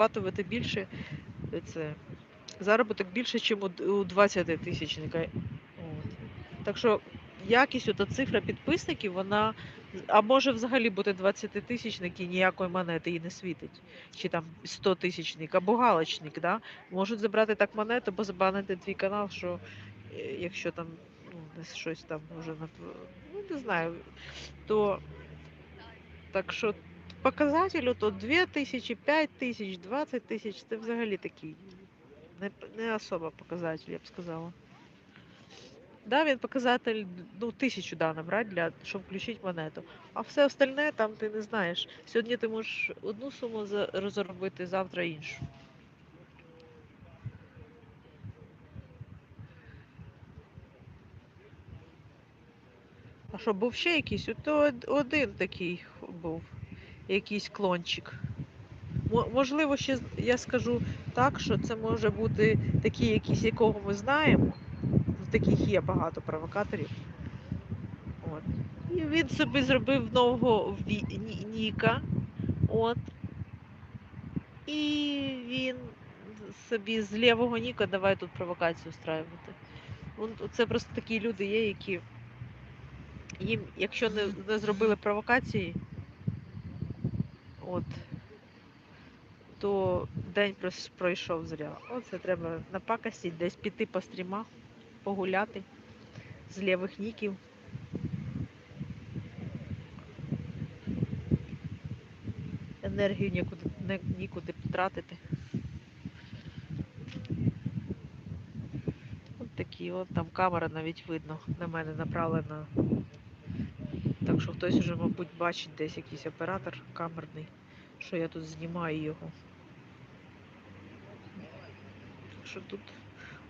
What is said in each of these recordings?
зарабатувати більше. е, Це заробіток більше, ніж у, д- 20 тисячника. Так що якість, ота цифра підписників, вона. А може взагалі бути 20 тисячник і ніякої монети і не світить. Чи там 100 тисячник, або галочник, да? Можуть забрати так монету, бо забанити твій канал, що е, якщо там ну, щось там вже на ну не знаю, то так що показателю то 2 тисячі, 5 тисяч, 20 тисяч це взагалі такий не, не особа показатель, я б сказала. Да, він показатель, ну, тисячу да, набрати, для, щоб включити монету. А все остальне там ти не знаєш. Сьогодні ти можеш одну суму заробити, завтра іншу. А що, був ще якийсь? То один такий був, якийсь клончик. Можливо, ще я скажу так, що це може бути такий якийсь, якого ми знаємо. Таких є багато провокаторів. От. І він собі зробив нового ві- Ніка. От. І він собі з лівого Ніка давай тут провокацію устраювати. Це просто такі люди є, які їм, якщо не, не зробили провокації, от, то день пройшов зря. Оце треба напакостіть, десь піти по стрімах, погуляти з лівих ніків. Енергію нікуди, нікуди потратити. От такі, от там камера навіть видно на мене направлена. Так що хтось вже, мабуть, бачить десь якийсь оператор камерний, що я тут знімаю його. Так що тут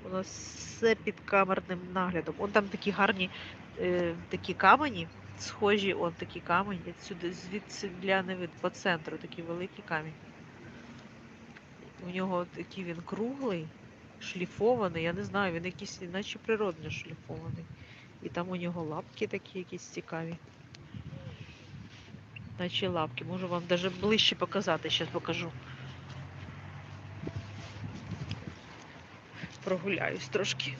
у нас все під камерним наглядом. Вон там такі гарні е, такі камені, схожі, он такі камені. Сюди звідси не вид по центру такий великий камінь. У нього такий він круглий, шліфований, я не знаю, він якийсь наче природно шліфований. І там у нього лапки такі якісь цікаві. Наче лапки. Можу вам даже ближче показати, зараз покажу. Прогуляюсь трошки.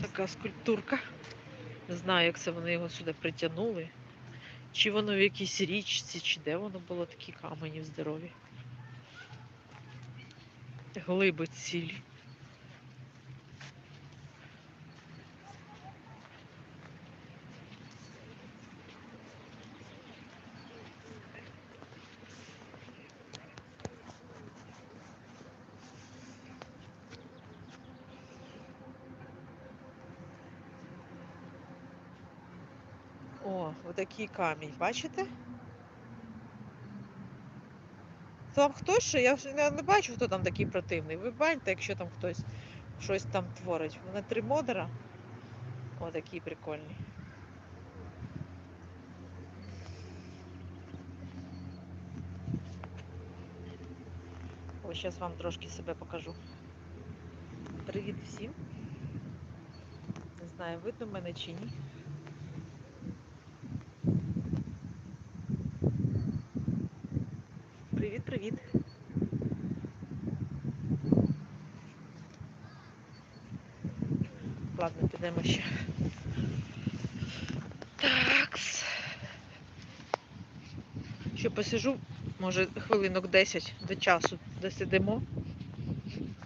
Така скульптурка. Не знаю, як це вони його сюди притягнули. Чи воно в якійсь річці, чи де воно було такі камені здорові. Глиби цілі. О, отакий камінь, бачите? Там хтось ще, я не бачу, хто там такий противний. Ви бачите, якщо там хтось щось там творить. Вони три модера. О, такі прикольні. Ось зараз вам трошки себе покажу. Привіт всім. Не знаю, видно мене чи ні. Привіт, привіт. Ладно, підемо ще. Такс. Ще посижу, може, хвилинок 10 до часу досидимо.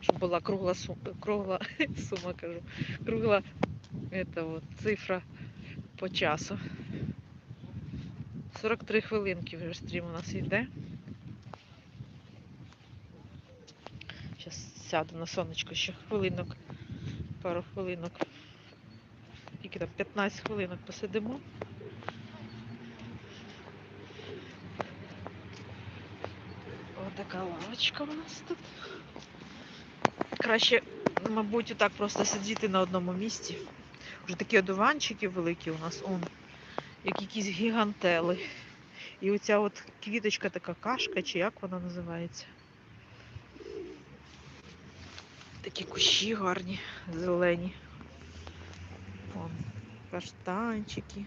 Щоб була кругла сума, кругла сума кажу. Кругла это цифра по часу. 43 хвилинки вже стрім у нас йде. Зараз сяду на сонечко ще хвилинок, пару хвилинок. Тільки там 15 хвилинок посидимо. Ось така лавочка у нас тут. Краще, мабуть, отак просто сидіти на одному місці. Вже такі одуванчики великі у нас, он, як якісь гігантели. І оця от квіточка така кашка, чи як вона називається. Такі кущі гарні, зелені. Вон, каштанчики.